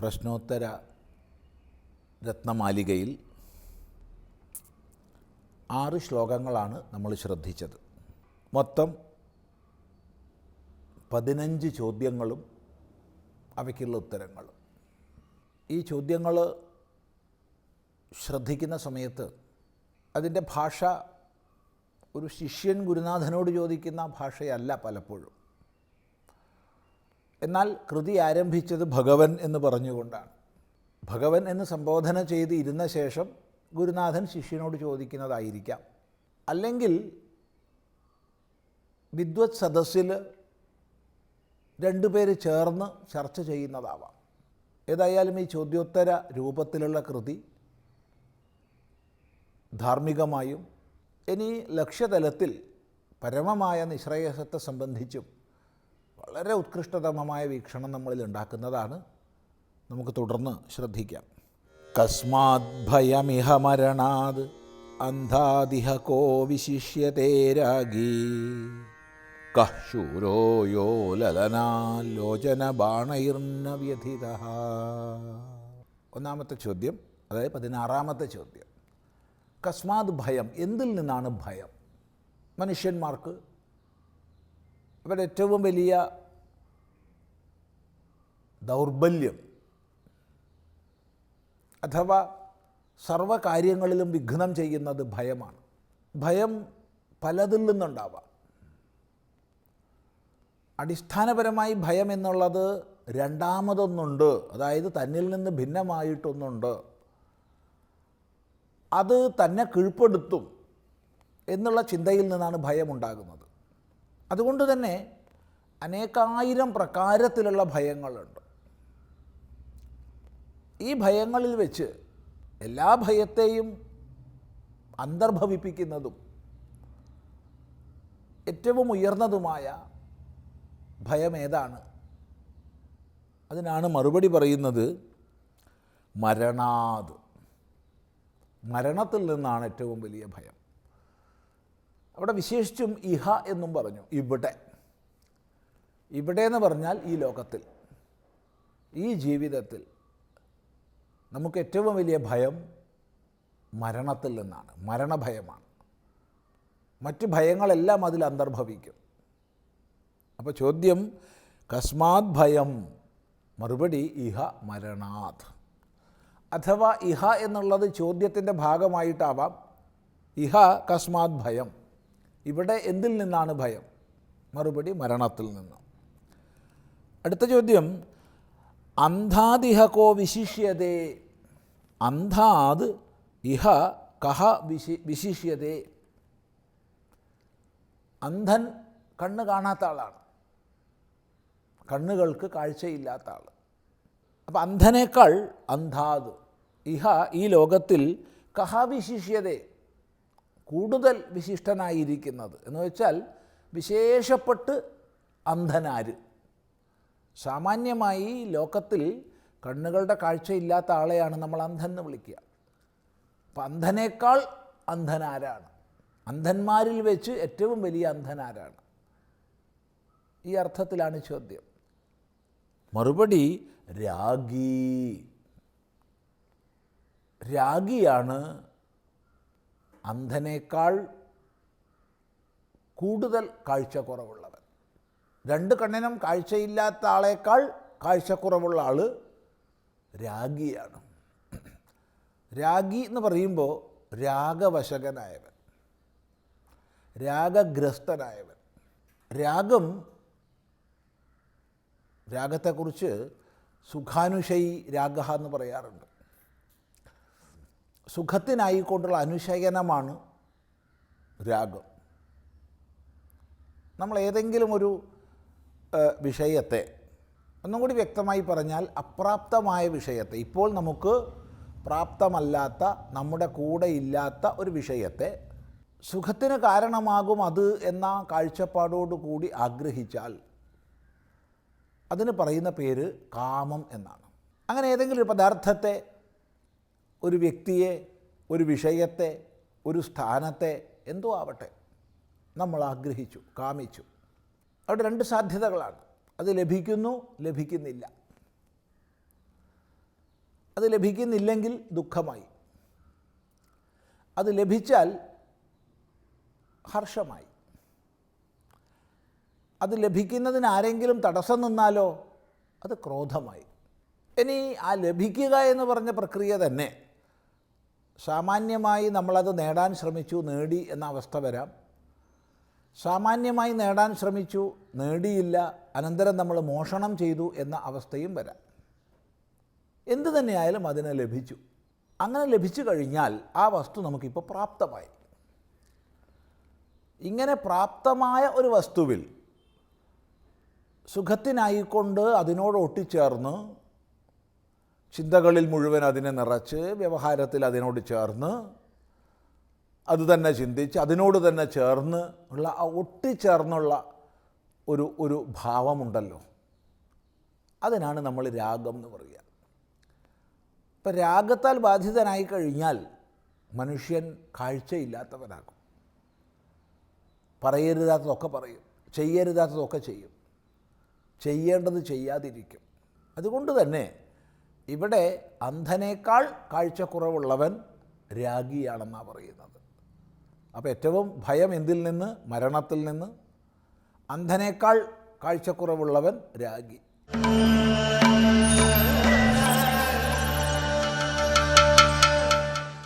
പ്രശ്നോത്തര രത്നമാലികയിൽ ആറ് ശ്ലോകങ്ങളാണ് നമ്മൾ ശ്രദ്ധിച്ചത്. മൊത്തം പതിനഞ്ച് ചോദ്യങ്ങളും അവയ്ക്കുള്ള ഉത്തരങ്ങളും. ഈ ചോദ്യങ്ങൾ ശ്രദ്ധിക്കുന്ന സമയത്ത് അതിന്റെ ഭാഷ ഒരു ശിഷ്യൻ ഗുരുനാഥനോട് ചോദിക്കുന്ന ഭാഷയല്ല പലപ്പോഴും. എന്നാൽ കൃതി ആരംഭിച്ചത് ഭഗവൻ എന്ന് പറഞ്ഞുകൊണ്ടാണ്. ഭഗവൻ എന്ന് സംബോധന ചെയ്ത് ഇരുന്ന ശേഷം ഗുരുനാഥൻ ശിഷ്യനോട് ചോദിക്കുന്നതായിരിക്കാം. അല്ലെങ്കിൽ വിദ്വത് സദസ്സിൽ രണ്ടുപേര് ചേർന്ന് ചർച്ച ചെയ്യുന്നതാവാം. ഏതായാലും ഈ ചോദ്യോത്തര രൂപത്തിലുള്ള കൃതി ധാർമ്മികമായും ഇനി ലക്ഷ്യതലത്തിൽ പരമമായ നിശ്രേയസത്തെ സംബന്ധിച്ചും വളരെ ഉത്കൃഷ്ടതമമായ വീക്ഷണം നമ്മളിൽ ഉണ്ടാക്കുന്നതാണ്. നമുക്ക് തുടർന്ന് ശ്രദ്ധിക്കാം. കസ്മാത് ഭയമിഹ മരണാത് അന്ധാദിഹ കോ വിശിഷ്യതേ രാഗി. കശൂരോ ശൂരോ യോ ലലനാലോചന ബാണൈർന്ന വ്യഥിത ഒന്നാമത്തെ ചോദ്യം അതായത് പതിനാറാമത്തെ ചോദ്യം. കസ്മാത് ഭയം എന്തിൽ നിന്നാണ് ഭയം? മനുഷ്യന്മാർക്ക് അവരുടെ ഏറ്റവും വലിയ ദൗർബല്യം. അഥവാ സർവകാര്യങ്ങളിലും വിഘ്നം ചെയ്യുന്നത് ഭയമാണ്. ഭയം പലതിൽ നിന്നുണ്ടാവാം. അടിസ്ഥാനപരമായി ഭയം എന്നുള്ളത് രണ്ടാമതൊന്നുണ്ട്. അതായത് തന്നിൽ നിന്ന് ഭിന്നമായിട്ടൊന്നുണ്ട്. അത് തന്നെ കീഴ്പ്പെടുത്തും എന്നുള്ള ചിന്തയിൽ നിന്നാണ് ഭയമുണ്ടാകുന്നത്. അതുകൊണ്ട് തന്നെ അനേകായിരം പ്രകാരത്തിലുള്ള ഭയങ്ങളുണ്ട്. ഈ ഭയങ്ങളിൽ വെച്ച് എല്ലാ ഭയത്തെയും അന്തർഭവിപ്പിക്കുന്നതും ഏറ്റവും ഉയർന്നതുമായ ഭയം ഏതാണ്? അതിനാണ് മറുപടി പറയുന്നത് മരണാത്. മരണത്തിൽ നിന്നാണ് ഏറ്റവും വലിയ ഭയം. അവിടെ വിശേഷിച്ചും ഇഹ എന്നും പറഞ്ഞു. ഇവിടെ. ഇവിടെ എന്ന് പറഞ്ഞാൽ ഈ ലോകത്തിൽ ഈ ജീവിതത്തിൽ നമുക്ക് ഏറ്റവും വലിയ ഭയം മരണത്തിൽ നിന്നാണ്. മരണഭയമാണ്. മറ്റ് ഭയങ്ങളെല്ലാം അതിൽ അന്തർഭവിക്കും. അപ്പോൾ ചോദ്യം കസ്മാത് ഭയം മറുപടി ഇഹ മരണാത്. അഥവാ ഇഹ എന്നുള്ളത് ചോദ്യത്തിന്റെ ഭാഗമായിട്ടാവാം. ഇഹ കസ്മാത് ഭയം. ഇവിടെ എന്തിൽ നിന്നാണ് ഭയം? മറുപടി മരണത്തിൽ നിന്ന്. അടുത്ത ചോദ്യം അന്ധാദിഹകോ വിശിഷ്യതേ അന്ധാത് ഇഹ കഹ വിശി വിശിഷ്യതേ. അന്ധൻ കണ്ണ് കാണാത്ത ആളാണ്. കണ്ണുകൾക്ക് കാഴ്ചയില്ലാത്ത ആൾ അപ്പം അന്ധനേക്കാൾ അന്ധാത് ഇഹ ഈ ലോകത്തിൽ കഹ വിശിഷ്യതേ കൂടുതൽ വിശിഷ്ടനായിരിക്കുന്നത്. എന്ന് വെച്ചാൽ വിശേഷപ്പെട്ട് അന്ധനാര്. സാമാന്യമായി ലോകത്തിൽ കണ്ണുകളുടെ കാഴ്ചയില്ലാത്ത ആളെയാണ് നമ്മൾ അന്ധൻ എന്ന് വിളിക്കുക. അപ്പം അന്ധനേക്കാൾ അന്ധനാരാണ്. അന്ധന്മാരിൽ വെച്ച് ഏറ്റവും വലിയ അന്ധനാരാണ്. ഈ അർത്ഥത്തിലാണ് ചോദ്യം. മറുപടി രാഗി. രാഗിയാണ് അന്ധനേക്കാൾ കൂടുതൽ കാഴ്ച കുറവുള്ളവൻ രണ്ട് കണ്ണിനും കാഴ്ചയില്ലാത്ത ആളേക്കാൾ കാഴ്ചക്കുറവുള്ള ആൾ രാഗിയാണ്. രാഗി എന്ന് പറയുമ്പോൾ രാഗവശകനായവൻ രാഗഗ്രസ്തനായവൻ. രാഗം രാഗത്തെക്കുറിച്ച് സുഖാനുഷയി രാഗ എന്ന് പറയാറുണ്ട്. സുഖത്തിനായിക്കൊണ്ടുള്ള അനുശയനമാണ് രാഗം. നമ്മൾ ഏതെങ്കിലും ഒരു വിഷയത്തെ ഒന്നും കൂടി വ്യക്തമായി പറഞ്ഞാൽ അപ്രാപ്തമായ വിഷയത്തെ ഇപ്പോൾ നമുക്ക് പ്രാപ്തമല്ലാത്ത നമ്മുടെ കൂടെ ഇല്ലാത്ത ഒരു വിഷയത്തെ സുഖത്തിന് കാരണമാകും അത് എന്ന കാഴ്ചപ്പാടോടുകൂടി ആഗ്രഹിച്ചാൽ അതിന് പറയുന്ന പേര് കാമം എന്നാണ്. അങ്ങനെ ഏതെങ്കിലും ഒരു പദാർത്ഥത്തെ ഒരു വ്യക്തിയെ ഒരു വിഷയത്തെ ഒരു സ്ഥാനത്തെ എന്തോ ആവട്ടെ നമ്മൾ ആഗ്രഹിച്ചു കാമിച്ചു. അവിടെ രണ്ട് സാധ്യതകളാണ്. അത് ലഭിക്കുന്നു ലഭിക്കുന്നില്ല. അത് ലഭിക്കുന്നില്ലെങ്കിൽ ദുഃഖമായി. അത് ലഭിച്ചാൽ ഹർഷമായി. അത് ലഭിക്കുന്നതിന് ആരെങ്കിലും തടസ്സം നിന്നാലോ അത് ക്രോധമായി. ഇനി ആ ലഭിക്കുക എന്ന് പറഞ്ഞ പ്രക്രിയ തന്നെ സാമാന്യമായി നമ്മളത് നേടാൻ ശ്രമിച്ചു നേടി എന്ന അവസ്ഥ വരാം. സാമാന്യമായി നേടാൻ ശ്രമിച്ചു നേടിയില്ല അനന്തരം നമ്മൾ മോഷണം ചെയ്തു എന്ന അവസ്ഥയും വരാം. എന്തു തന്നെയായാലും അതിനെ ലഭിച്ചു. അങ്ങനെ ലഭിച്ചു കഴിഞ്ഞാൽ ആ വസ്തു നമുക്കിപ്പോൾ പ്രാപ്തമായി. ഇങ്ങനെ പ്രാപ്തമായ ഒരു വസ്തുവിൽ സുഖത്തിനായിക്കൊണ്ട് അതിനോട് ഒട്ടിച്ചേർന്ന് ചിന്തകളിൽ മുഴുവൻ അതിനെ നിറച്ച് വ്യവഹാരത്തിൽ അതിനോട് ചേർന്ന് അത് തന്നെ ചിന്തിച്ച് അതിനോട് തന്നെ ചേർന്ന് ഉള്ള ആ ഒട്ടിച്ചേർന്നുള്ള ഒരു ഒരു ഭാവമുണ്ടല്ലോ. അതിനാണ് നമ്മൾ രാഗം എന്ന് പറയുക. ഇപ്പം രാഗത്താൽ ബാധിതനായി കഴിഞ്ഞാൽ മനുഷ്യൻ കാഴ്ചയില്ലാത്തവനാകും. പറയരുതാത്തതൊക്കെ പറയും ചെയ്യരുതാത്തതൊക്കെ ചെയ്യും. ചെയ്യേണ്ടത് ചെയ്യാതിരിക്കും. അതുകൊണ്ട് തന്നെ ഇവിടെ അന്ധനേക്കാൾ കാഴ്ചക്കുറവുള്ളവൻ രാഗിയാണെന്നാണ് പറയുന്നത്. അപ്പോൾ ഏറ്റവും ഭയം എന്തിൽ നിന്ന്? മരണത്തിൽ നിന്ന്. അന്ധനേക്കാൾ കാഴ്ചക്കുറവുള്ളവൻ രാഗി.